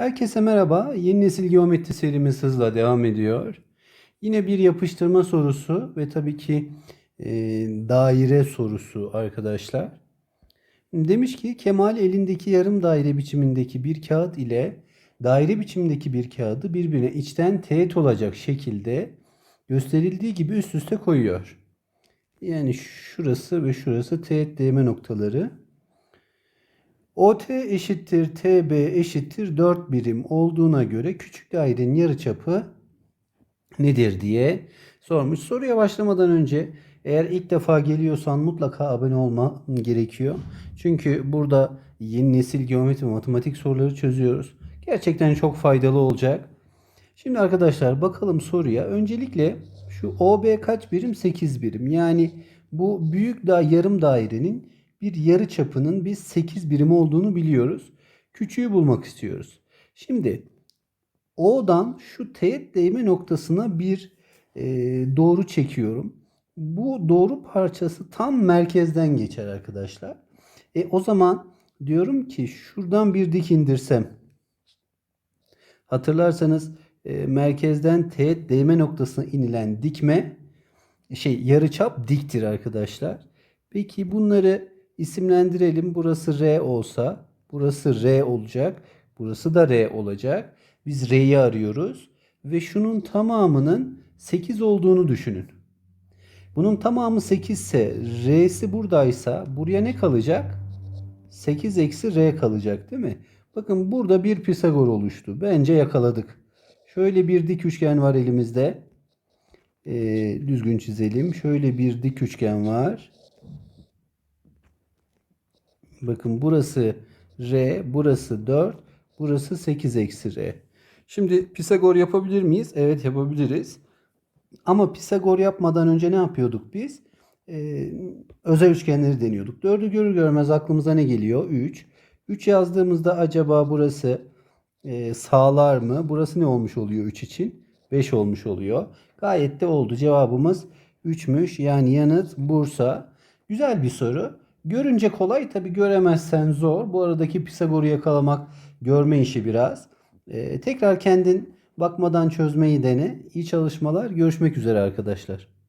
Herkese merhaba. Yeni nesil geometri serimiz hızla devam ediyor. Yine bir yapıştırma sorusu ve tabii ki e, daire sorusu arkadaşlar. Demiş ki Kemal elindeki yarım daire biçimindeki bir kağıt ile daire biçimindeki bir kağıdı birbirine içten teğet olacak şekilde gösterildiği gibi üst üste koyuyor. Yani şurası ve şurası teğet değme noktaları. OT eşittir TB eşittir 4 birim olduğuna göre küçük dairenin yarıçapı nedir diye sormuş. Soruya başlamadan önce eğer ilk defa geliyorsan mutlaka abone olman gerekiyor. Çünkü burada yeni nesil geometri ve matematik soruları çözüyoruz. Gerçekten çok faydalı olacak. Şimdi arkadaşlar bakalım soruya. Öncelikle şu OB kaç birim? 8 birim. Yani bu büyük da yarım dairenin bir yarı çapının biz 8 birim olduğunu biliyoruz. Küçüğü bulmak istiyoruz. Şimdi O'dan şu teğet değme noktasına bir e, doğru çekiyorum. Bu doğru parçası tam merkezden geçer arkadaşlar. E, o zaman diyorum ki şuradan bir dik indirsem. Hatırlarsanız e, merkezden teğet değme noktasına inilen dikme şey yarıçap diktir arkadaşlar. Peki bunları isimlendirelim. Burası R olsa burası R olacak. Burası da R olacak. Biz R'yi arıyoruz. Ve şunun tamamının 8 olduğunu düşünün. Bunun tamamı 8 ise R'si buradaysa buraya ne kalacak? 8 eksi R kalacak değil mi? Bakın burada bir Pisagor oluştu. Bence yakaladık. Şöyle bir dik üçgen var elimizde. Ee, düzgün çizelim. Şöyle bir dik üçgen var. Bakın burası R, burası 4, burası 8 eksi R. Şimdi Pisagor yapabilir miyiz? Evet yapabiliriz. Ama Pisagor yapmadan önce ne yapıyorduk biz? Ee, özel üçgenleri deniyorduk. 4'ü görür görmez aklımıza ne geliyor? 3. 3 yazdığımızda acaba burası e, sağlar mı? Burası ne olmuş oluyor 3 için? 5 olmuş oluyor. Gayet de oldu. Cevabımız 3'müş. Yani yanıt Bursa. Güzel bir soru. Görünce kolay tabi göremezsen zor. Bu aradaki Pisagor'u yakalamak görme işi biraz. Ee, tekrar kendin bakmadan çözmeyi dene. İyi çalışmalar. Görüşmek üzere arkadaşlar.